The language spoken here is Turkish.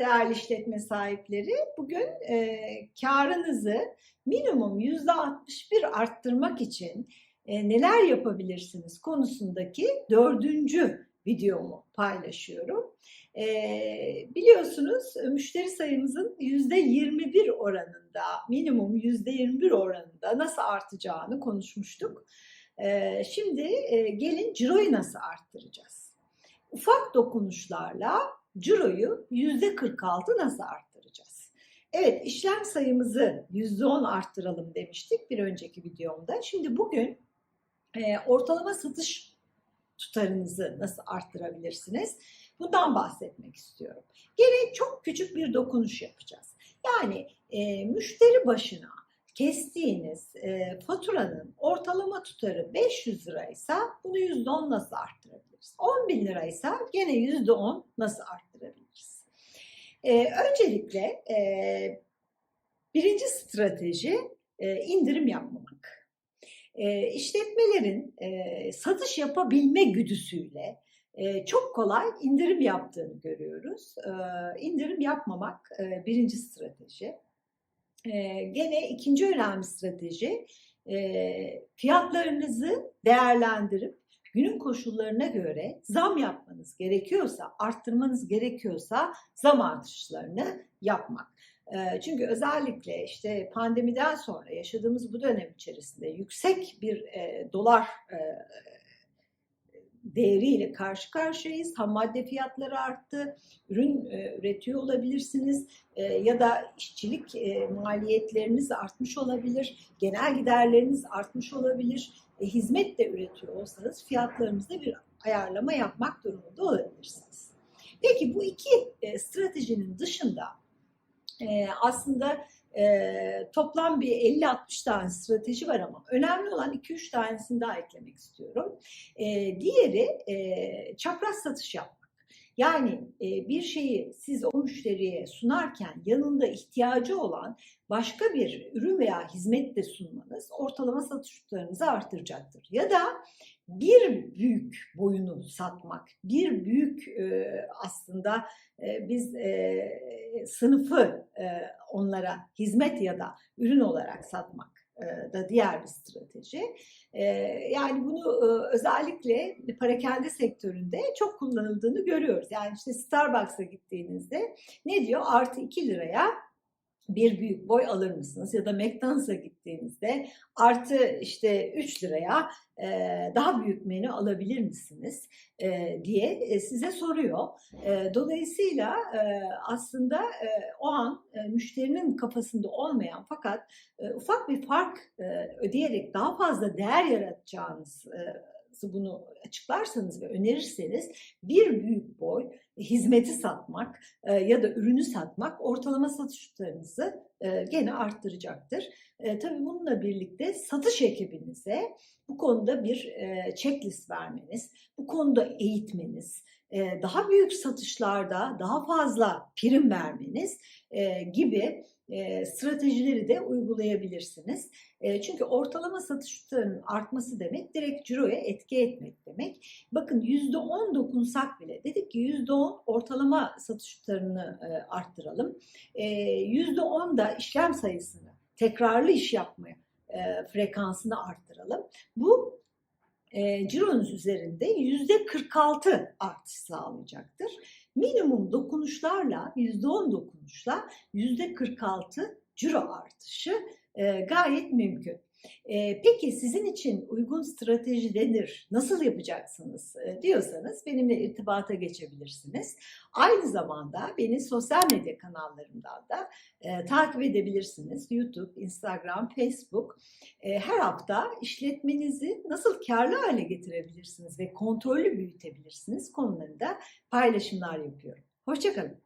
değerli işletme sahipleri. Bugün e, karınızı minimum %61 arttırmak için e, neler yapabilirsiniz konusundaki dördüncü videomu paylaşıyorum. E, biliyorsunuz müşteri sayımızın %21 oranında, minimum %21 oranında nasıl artacağını konuşmuştuk. E, şimdi e, gelin ciroyu nasıl arttıracağız? Ufak dokunuşlarla ciroyu %46 nasıl arttıracağız? Evet işlem sayımızı %10 arttıralım demiştik bir önceki videomda. Şimdi bugün e, ortalama satış tutarınızı nasıl arttırabilirsiniz? Bundan bahsetmek istiyorum. Gene çok küçük bir dokunuş yapacağız. Yani e, müşteri başına kestiğiniz e, faturanın ortalama tutarı 500 liraysa bunu %10 nasıl arttırabiliriz? 10 bin liraysa gene %10 nasıl arttırabiliriz? E, öncelikle e, birinci strateji e, indirim yapmamak. E, işletmelerin e, satış yapabilme güdüsüyle e, çok kolay indirim yaptığını görüyoruz. E, indirim yapmamak e, birinci strateji. E, gene ikinci önemli strateji e, fiyatlarınızı değerlendirip günün koşullarına göre zam yapmanız gerekiyorsa, arttırmanız gerekiyorsa zam artışlarını yapmak. E, çünkü özellikle işte pandemiden sonra yaşadığımız bu dönem içerisinde yüksek bir e, dolar e, değeriyle karşı karşıyayız. Ham madde fiyatları arttı, ürün e, üretiyor olabilirsiniz e, ya da işçilik e, maliyetleriniz artmış olabilir, genel giderleriniz artmış olabilir, hizmet de üretiyor olsanız fiyatlarınızda bir ayarlama yapmak durumunda olabilirsiniz. Peki bu iki stratejinin dışında e, aslında e, toplam bir 50-60 tane strateji var ama önemli olan 2-3 tanesini daha eklemek istiyorum. E, diğeri e, çapraz satış yapmak. Yani e, bir şeyi siz o müşteriye sunarken yanında ihtiyacı olan başka bir ürün veya hizmet de sunmanız ortalama satış tutarınızı artıracaktır. Ya da bir büyük boyunu satmak, bir büyük e, aslında e, biz e, sınıfı e, onlara hizmet ya da ürün olarak satmak e, da diğer bir strateji. E, yani bunu e, özellikle parakende sektöründe çok kullanıldığını görüyoruz. Yani işte Starbucks'a gittiğinizde ne diyor? Artı 2 liraya bir büyük boy alır mısınız? Ya da McDonald's'a gittiğinizde artı işte 3 liraya e, daha büyük menü alabilir misiniz e, diye e, size soruyor. Dolayısıyla aslında o an müşterinin kafasında olmayan fakat ufak bir fark ödeyerek daha fazla değer yaratacağınız bunu açıklarsanız ve önerirseniz bir büyük boy hizmeti satmak e, ya da ürünü satmak ortalama satış tutarınızı e, gene arttıracaktır. E, tabii bununla birlikte satış ekibinize bu konuda bir e, checklist vermeniz, bu konuda eğitmeniz, e, daha büyük satışlarda daha fazla prim vermeniz gibi stratejileri de uygulayabilirsiniz. Çünkü ortalama satış tutarının artması demek direkt ciroya etki etmek demek. Bakın %10 dokunsak bile dedik ki %10 ortalama satış tutarını e, arttıralım. E, %10 da işlem sayısını tekrarlı iş yapmaya e, frekansını arttıralım. Bu e, cironuz üzerinde yüzde 46 artış sağlayacaktır. Minimum dokunuşlarla yüzde 10 dokunuşla yüzde 46 ciro artışı e, gayet mümkün. E, peki sizin için uygun strateji nedir? Nasıl yapacaksınız e, diyorsanız benimle irtibata geçebilirsiniz. Aynı zamanda beni sosyal medya kanallarımdan da e, takip edebilirsiniz. YouTube, Instagram, Facebook. E, her hafta işletmenizi nasıl karlı hale getirebilirsiniz ve kontrollü büyütebilirsiniz konularında paylaşımlar yapıyorum. Hoşçakalın.